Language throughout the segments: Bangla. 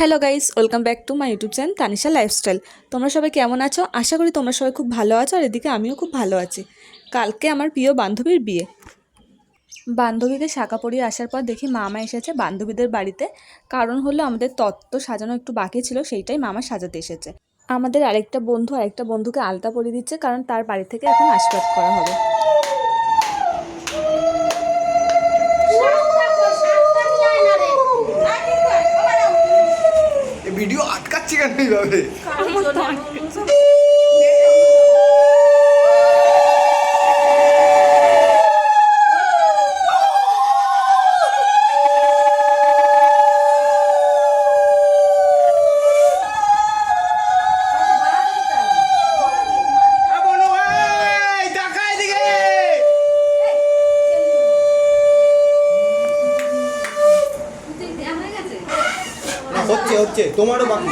Hello guys welcome back to my YouTube channel Tanisha lifestyle তোমরা সবাই কেমন আছো? আশা করি তোমরা সবাই খুব ভালো আছো, আর এদিকে আমিও খুব ভালো আছি। কালকে আমার প্রিয় বান্ধবীর বিয়ে। বান্ধবীদের শাখা পরিয়ে আসার পর দেখি মামা এসেছে বান্ধবীদের বাড়িতে। কারণ হলো আমাদের তত্ত্ব সাজানো একটু বাকি ছিল, সেইটাই মামা সাজাতে এসেছে। আমাদের আরেকটা বন্ধু আরেকটা বন্ধুকে আলতা পরিয়ে দিচ্ছে, কারণ তার বাড়ি থেকে এখন আশীর্বাদ করা হবে এ ভিডিও আটকাচ্ছে কেন এইভাবে। হচ্ছে হচ্ছে তোমারও বাকি।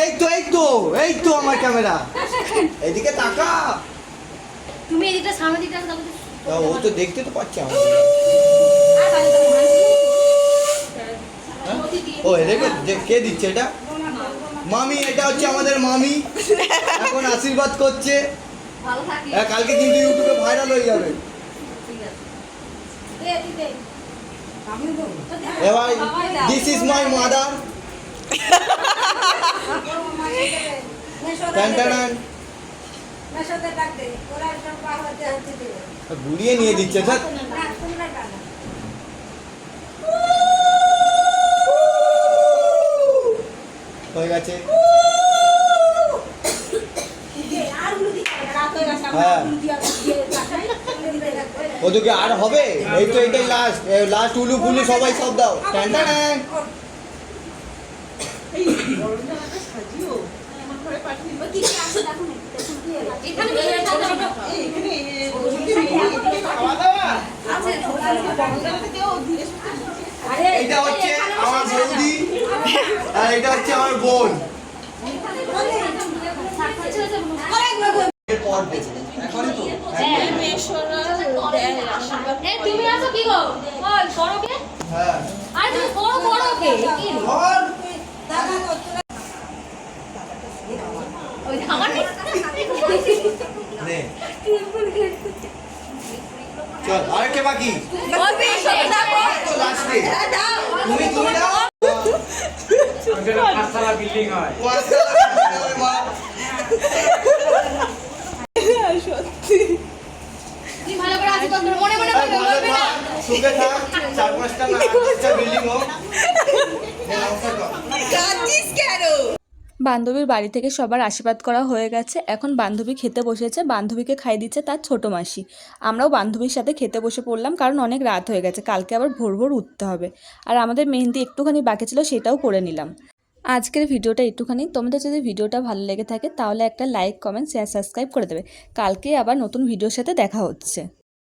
এই তো এই তো এই তো আমার ক্যামেরা। এদিকে তাকা। তুমি এদিকটা সামনের দিকটা তা ও তো দেখতে তো পাচ্ছে আমার ও এদিকে কে দিচ্ছে এটা? মামি এটা হচ্ছে আমাদের মামি। এখন আশীর্বাদ করছে। হ্যাঁ, কালকে কিন্তু ইউটিউবে ভাইরাল হয়ে যাবে। এবার দিস ইজ মাই মাদার গুলিয়ে নিয়ে দিচ্ছে স্যার হয়ে গেছে। হ্যাঁ। ওদিকে আর হবে? এই তো এটাই লাস্ট লাস্ট উলু ফুলু সবাই সব দাও। এইটা হচ্ছে আমার বৌদি আর এটা হচ্ছে আমার বোন এরপর দেখো। এখনই তো এ তুমি আছো কি গো? বল বড় হ্যাঁ। আরে তুমি বড় বড় কে? কি বল। রে? ধর। ওই আমার নে। চল আরেকটা বাকি। তো লাস্টে দাও। তুমি তুমি দাও। পাঁচতলা বিল্ডিং হয় তুই ভালো করে আশীর্বাদ করো মনে মনে বলবে বলবে না সুখে থাক চার পাঁচটা না আটটা বিল্ডিং হোক। নে, নমস্কার বান্ধবীর বাড়ি থেকে সবার আশীর্বাদ করা হয়ে গেছে। এখন বান্ধবী খেতে বসেছে বান্ধবীকে খাইয়ে দিচ্ছে তার ছোট মাসি। আমরাও বান্ধবীর সাথে খেতে বসে পড়লাম কারণ অনেক রাত হয়ে গেছে কালকে আবার ভোর ভোর উঠতে হবে। আর আমাদের মেহেন্দি একটুখানি বাকি ছিল সেটাও করে নিলাম। আজকের ভিডিওটা একটুখানি। তোমাদের যদি ভিডিওটা ভালো লেগে থাকে তাহলে একটা লাইক কমেন্ট শেয়ার সাবস্ক্রাইব করে দেবে। কালকে আবার নতুন ভিডিওর সাথে দেখা হচ্ছে।